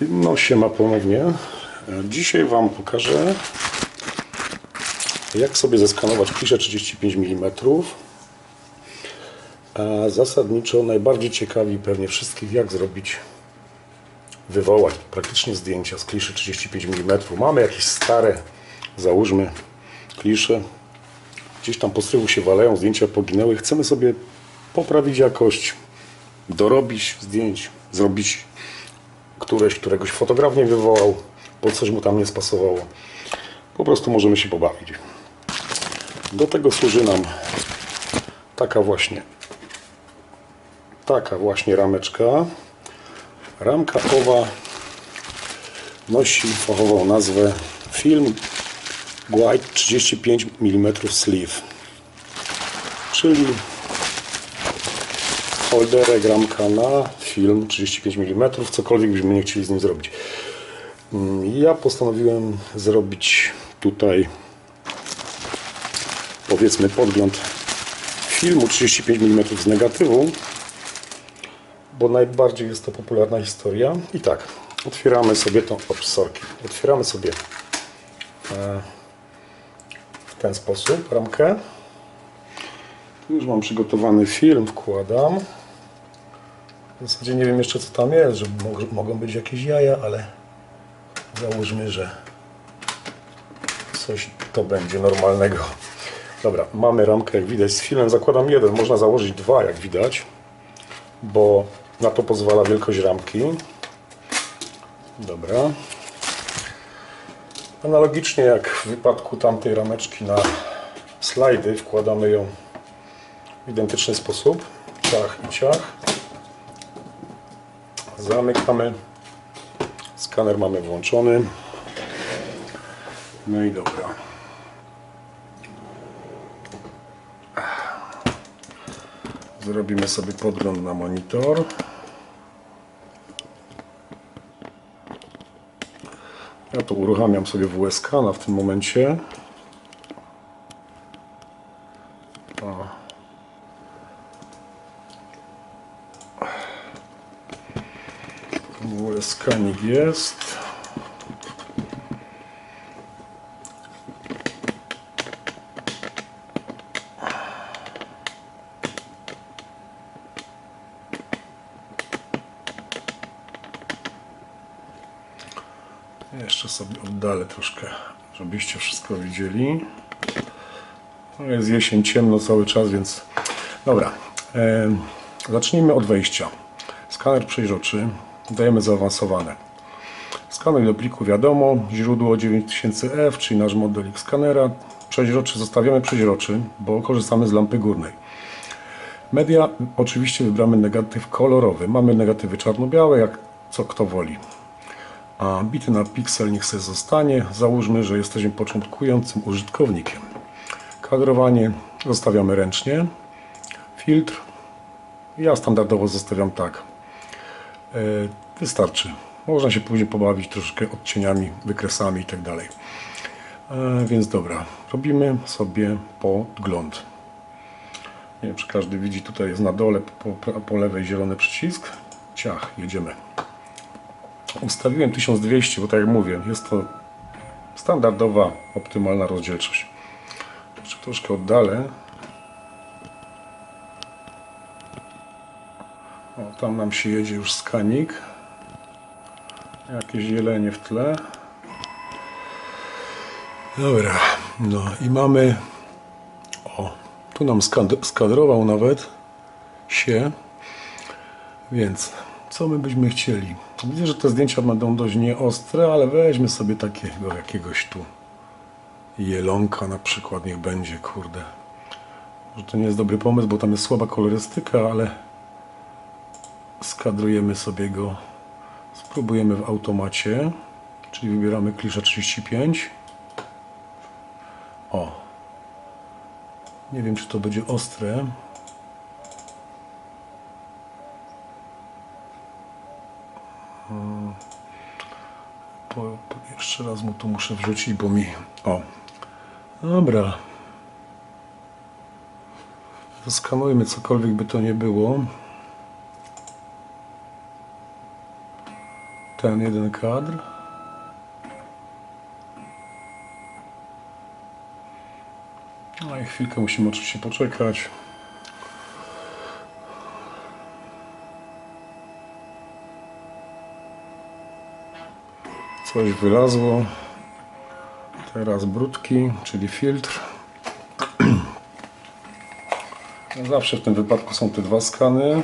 No siema ponownie. Dzisiaj Wam pokażę jak sobie zeskanować kliszę 35 mm. A zasadniczo najbardziej ciekawi pewnie wszystkich jak zrobić wywołać praktycznie zdjęcia z kliszy 35 mm. Mamy jakieś stare, załóżmy klisze. Gdzieś tam po strychu się walają, zdjęcia poginęły. Chcemy sobie poprawić jakość, dorobić zdjęć, zrobić któreś, któregoś fotograf nie wywołał, bo coś mu tam nie spasowało. Po prostu możemy się pobawić. Do tego służy nam taka właśnie taka właśnie rameczka. Ramka owa nosi fachową nazwę Film White 35 mm Sleeve, czyli holderek, ramka na film 35 mm, cokolwiek byśmy nie chcieli z nim zrobić. Mm, Ja postanowiłem zrobić tutaj powiedzmy podgląd filmu 35 mm z negatywu, bo najbardziej jest to popularna historia. I tak, otwieramy sobie tą sorki. Otwieramy sobie e, w ten sposób ramkę. Tu już mam przygotowany film, wkładam. W zasadzie nie wiem jeszcze co tam jest, że mog- mogą być jakieś jaja, ale załóżmy, że coś to będzie normalnego. Dobra, mamy ramkę jak widać z filmem. Zakładam jeden, można założyć dwa jak widać, bo na to pozwala wielkość ramki. Dobra. Analogicznie jak w wypadku tamtej rameczki na slajdy wkładamy ją w identyczny sposób. Ciach i ciach. Zamykamy. Skaner mamy włączony. No i dobra. Zrobimy sobie podgląd na monitor. Ja to uruchamiam sobie WSK na w tym momencie. O. WSK jest. Jeszcze sobie oddalę troszkę, żebyście wszystko widzieli. Jest jesień, ciemno cały czas, więc dobra. zacznijmy od wejścia. Skaner przejrzyszy, dajemy zaawansowane. Skanuj do pliku wiadomo, źródło 9000F, czyli nasz model skanera. Przeźroczy zostawiamy przeźroczy, bo korzystamy z lampy górnej. Media oczywiście wybramy negatyw kolorowy. Mamy negatywy czarno-białe, jak co kto woli. A bity na piksel niech sobie zostanie. Załóżmy, że jesteśmy początkującym użytkownikiem. Kadrowanie zostawiamy ręcznie. Filtr ja standardowo zostawiam tak. E, Wystarczy. Można się później pobawić troszkę odcieniami, wykresami itd. E, Więc dobra, robimy sobie podgląd. Nie wiem, czy każdy widzi, tutaj jest na dole po, po lewej zielony przycisk. Ciach, jedziemy. Ustawiłem 1200, bo tak jak mówię, jest to standardowa, optymalna rozdzielczość. Jeszcze troszkę oddalę. O, tam nam się jedzie już skanik. Jakieś zielenie w tle. Dobra, no i mamy. O, tu nam skad- skadrował nawet się. Więc co my byśmy chcieli? Widzę, że te zdjęcia będą dość nieostre, ale weźmy sobie takiego jakiegoś tu jelonka na przykład, niech będzie, kurde. Może to nie jest dobry pomysł, bo tam jest słaba kolorystyka, ale skadrujemy sobie go. Spróbujemy w automacie, czyli wybieramy kliszę 35. O. Nie wiem, czy to będzie ostre. Po, po, jeszcze raz mu tu muszę wrzucić, bo mi. O. Dobra. Zaskanujmy cokolwiek by to nie było. Ten jeden kadr. No i chwilkę musimy oczywiście poczekać. Coś wylazło. Teraz brudki, czyli filtr. Zawsze w tym wypadku są te dwa skany.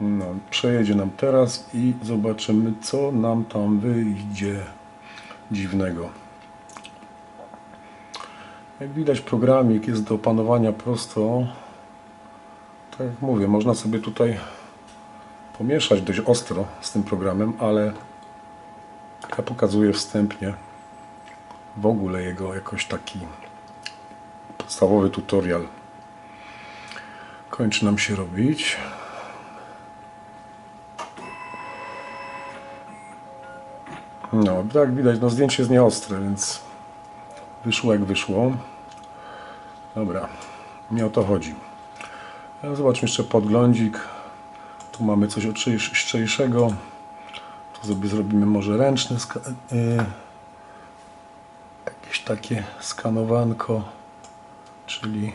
No, przejedzie nam teraz i zobaczymy, co nam tam wyjdzie dziwnego. Jak widać, programik jest do opanowania prosto. Tak jak mówię, można sobie tutaj pomieszać dość ostro z tym programem, ale ja pokazuję wstępnie w ogóle jego jakoś taki podstawowy tutorial. Kończy nam się robić. No, tak widać, no zdjęcie jest nieostre, więc wyszło jak wyszło. Dobra, nie o to chodzi. E, Zobaczmy jeszcze podglądzik. Tu mamy coś ostrzejszego. Tu sobie zrobimy może ręczne ska- y, jakieś takie skanowanko, czyli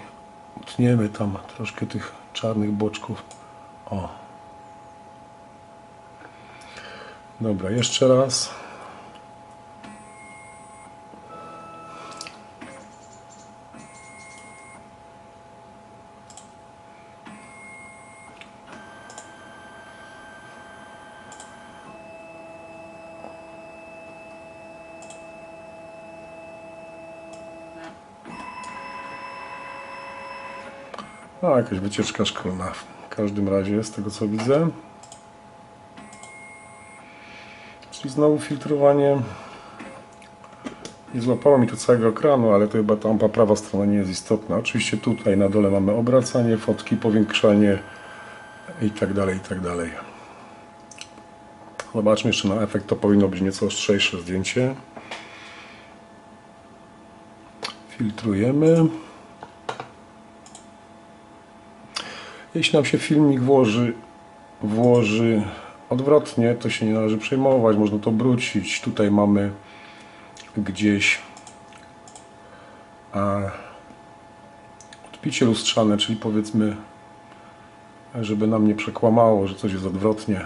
utniemy tam troszkę tych czarnych boczków. O. Dobra, jeszcze raz. No, jakaś wycieczka szkolna w każdym razie, z tego co widzę. Czyli znowu filtrowanie. Nie złapało mi tu całego ekranu, ale to chyba tam ta prawa strona nie jest istotna. Oczywiście tutaj na dole mamy obracanie fotki, powiększanie i tak dalej, i tak dalej. Zobaczmy jeszcze na efekt, to powinno być nieco ostrzejsze zdjęcie. Filtrujemy. Jeśli nam się filmik włoży, włoży odwrotnie, to się nie należy przejmować, można to obrócić. Tutaj mamy gdzieś a, odbicie lustrzane, czyli powiedzmy, żeby nam nie przekłamało, że coś jest odwrotnie.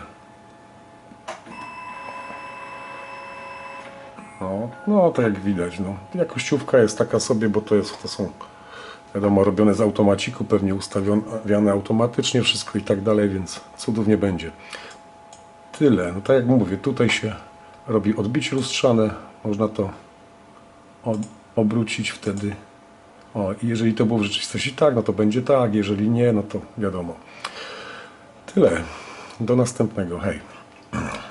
No, no tak jak widać, no. jakościówka jest taka sobie, bo to, jest, to są wiadomo, robione z automaciku, pewnie ustawione automatycznie wszystko i tak dalej, więc cudów nie będzie. Tyle. No tak jak mówię, tutaj się robi odbicie lustrzane, można to obrócić wtedy. O, i jeżeli to było w rzeczywistości tak, no to będzie tak, jeżeli nie, no to wiadomo. Tyle. Do następnego. Hej.